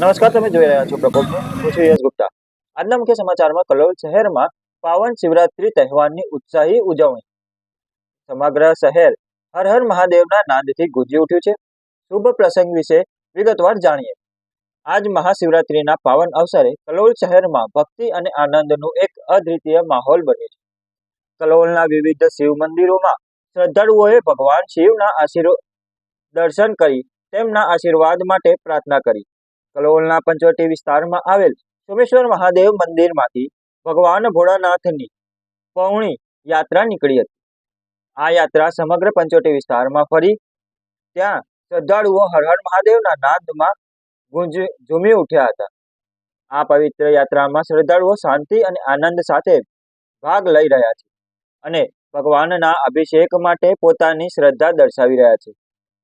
નમસ્કાર, તમે જોઈ રહ્યા છો પ્રકોપ હું છું યશ ગુપ્તા. આજના મુખ્ય સમાચારમાં કલોલ શહેરમાં પાવન શિવરાત્રી તહેવારની ઉત્સાહી ઉજવણી. સમગ્ર શહેર હર હર મહાદેવના નાદથી ગુંજી ઉઠ્યું છે. શુભ પ્રસંગ વિશે વિગતવાર જાણીએ. આજ મહાશિવરાત્રીના પાવન અવસરે કલોલ શહેરમાં ભક્તિ અને આનંદનું એક અદ્વિતીય માહોલ બન્યું છે. કલોલના વિવિધ શિવ મંદિરોમાં શ્રદ્ધાળુઓએ ભગવાન શિવના આશીર્વાદ દર્શન કરી તેમના આશીર્વાદ માટે પ્રાર્થના કરી. કલોલના પંચવટી વિસ્તારમાં આવેલ સોમેશ્વર મહાદેવ મંદિરમાંથી ભગવાન ભોળાનાથની પૌણી યાત્રા નીકળી હતી. આ યાત્રા સમગ્ર પંચવટી વિસ્તારમાં ફરી ત્યાં શ્રદ્ધાળુઓ હર હર મહાદેવના નાદમાં ગુંજ ઝૂમી ઉઠ્યા હતા. આ પવિત્ર યાત્રામાં શ્રદ્ધાળુઓ શાંતિ અને આનંદ સાથે ભાગ લઈ રહ્યા છે અને ભગવાનના અભિષેક માટે પોતાની શ્રદ્ધા દર્શાવી રહ્યા છે.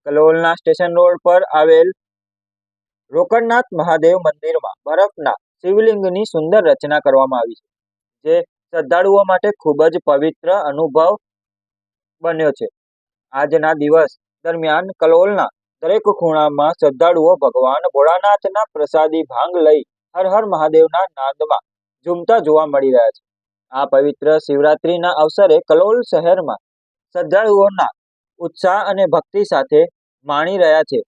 કલોલના સ્ટેશન રોડ પર આવેલ રોકડનાથ મહાદેવ મંદિરમાં બરફના શિવલિંગની સુંદર રચના કરવામાં આવી છે, જે શ્રદ્ધાળુઓ માટે ખૂબ જ પવિત્ર અનુભવ બન્યો છે. આજના દિવસ દરમિયાન કલોલના દરેક ખૂણામાં શ્રદ્ધાળુઓ ભગવાન ભોળાનાથના પ્રસાદી ભાંગ લઈ હર હર મહાદેવના નાદમાં ઝૂમતા જોવા મળી રહ્યા છે. આ પવિત્ર શિવરાત્રિના અવસરે કલોલ શહેરમાં શ્રદ્ધાળુઓના ઉત્સાહ અને ભક્તિ સાથે માણી રહ્યા છે.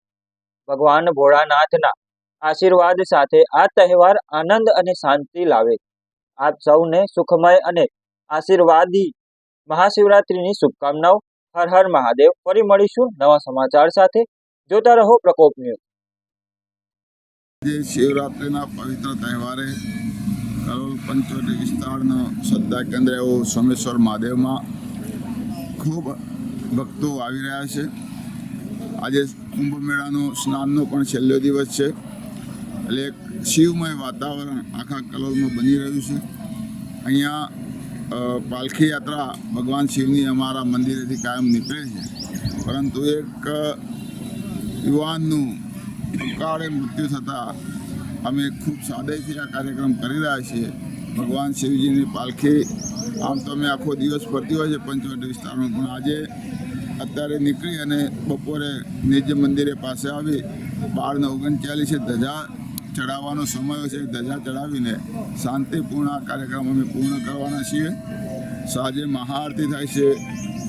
ભગવાન ભોળાનાથના આશીર્વાદ સાથે આ તહેવાર આનંદ અને શાંતિ લાવે. આપ સૌને સુખમય અને આશીર્વાદી મહાશિવરાત્રિની શુભકામનાઓ. હર હર મહાદેવ. ફરી મળીશું નવા સમાચાર સાથે. જોતા રહો પ્રકોપ ન્યૂઝ. શિવરાત્રિના પવિત્ર તહેવારે કરોલ પંચવટી વિસ્તારનો શ્રદ્ધા કેન્દ્ર એવો સોમેશ્વર મહાદેવમાં ખૂબ ભક્તો આવી રહ્યા છે. આજે કુંભ મેળાનો સ્નાનનો પણ છેલ્લો દિવસ છે. એટલે એક શિવમય વાતાવરણ આખા કલોલમાં બની રહ્યું છે. અહીંયા પાલખી યાત્રા ભગવાન શિવની અમારા મંદિરેથી કાયમ નીકળે છે. પરંતુ એક યુવાનનું અકાળે મૃત્યુ થતાં અમે ખૂબ સાદેથી આ કાર્યક્રમ કરી રહ્યા છીએ. ભગવાન શિવજીની પાલખી, આમ તો અમે આખો દિવસ ફરતી હોય છે પંચવટી વિસ્તારમાં, પણ આજે અત્યારે નીકળી અને બપોરે નિજ મંદિરે પાસે આવી બારને ઓગણચાલીસે ધજા ચડાવવાનો સમય છે, ધજા ચડાવીને શાંતિપૂર્ણ આ કાર્યક્રમ અમે પૂર્ણ કરવાના છીએ. સાંજે મહાઆરતી થાય છે.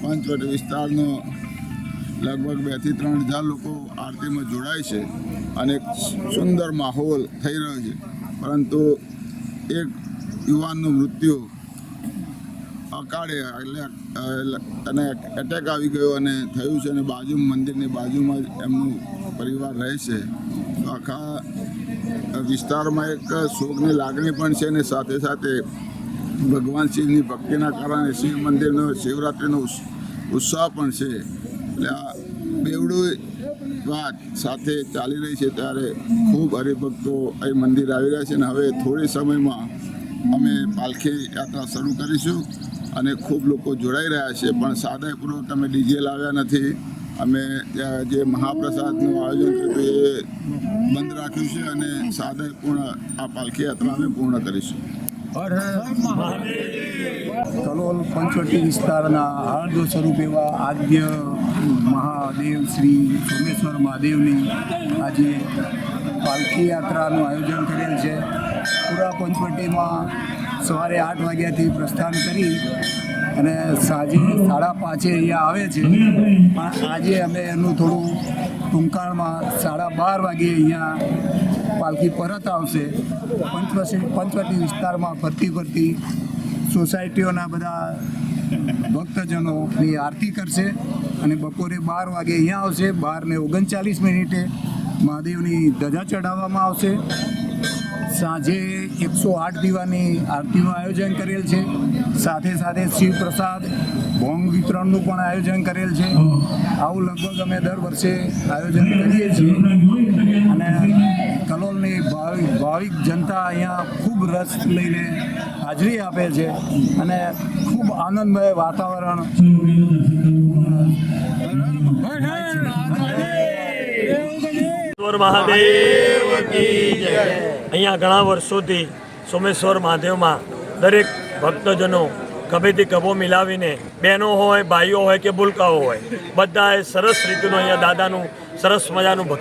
પંચવટ વિસ્તારનો લગભગ બેથી ત્રણ હજાર લોકો આરતીમાં જોડાય છે અને એક સુંદર માહોલ થઈ રહ્યો છે. પરંતુ એક યુવાનનું મૃત્યુ અકાળે એટલે અને એટેક આવી ગયો અને થયું છે અને બાજુ મંદિરની બાજુમાં જ એમનું પરિવાર રહે છે. તો આખા વિસ્તારમાં એક શોકની લાગણી પણ છે અને સાથે સાથે ભગવાન શિવની ભક્તિના કારણે શિવ મંદિરનો શિવરાત્રિનો ઉત્સાહ પણ છે. એટલે આ બેવડું વાત સાથે ચાલી રહી છે ત્યારે ખૂબ હરિભક્તો અહીં મંદિર આવી રહ્યા છે અને હવે થોડી સમયમાં અમે પાલખી યાત્રા શરૂ કરીશું. અને ખૂબ લોકો જોડાઈ રહ્યા છે. પણ સાદાઈપૂર્વક તમે ડીજે લાવ્યા નથી. અમે જે મહાપ્રસાદનું આયોજન કર્યું એ બંધ રાખ્યું છે અને સાદાઈપૂર્ણ આ પાલખી યાત્રા અમે પૂર્ણ કરીશું. કલોલ પંચવટી વિસ્તારના આરાધ્ય સ્વરૂપ એવા આદ્ય મહાદેવ શ્રી સોમેશ્વર મહાદેવની આજે પાલખી યાત્રાનું આયોજન કરેલ છે. પૂરા પંચવટીમાં સવારે આઠ વાગ્યાથી પ્રસ્થાન કરી અને સાંજે સાડા પાંચે અહીંયા આવે છે. પણ આજે અમે એનું થોડું ટૂંકાણમાં સાડા બાર વાગે અહીંયા પાલખી પરત આવશે. પંચવટી પંચવટી વિસ્તારમાં ફરતી ફરતી સોસાયટીઓના બધા ભક્તજનોની આરતી કરશે અને બપોરે બાર વાગે અહીંયા આવશે. બાર ને ઓગણચાલીસ મિનિટે મહાદેવની ધજા ચઢાવવામાં આવશે. સાંજે એકસો આઠ દીવાની આરતીનું આયોજન કરેલ છે. સાથે સાથે શિવ પ્રસાદ ભોંગ વિતરણનું પણ આયોજન કરેલ છે. આવું લગભગ અમે દર વર્ષે આયોજન કરીએ છીએ. અને કલોલની ભાવિક ભાવિક જનતા અહીંયા ખૂબ રસ લઈને હાજરી આપે છે અને ખૂબ આનંદમય વાતાવરણ સોમેશ્વર મહાદેવ અહીંયા ઘણા વર્ષોથી સોમેશ્વર મહાદેવમાં દરેક ભક્તજનો ગભેથી ગભો મિલાવીને બહેનો હોય, ભાઈઓ હોય કે ભૂલકાઓ હોય, બધાએ સરસ રીતનું અહીંયા દાદાનું સરસ મજાનું ભક્તિ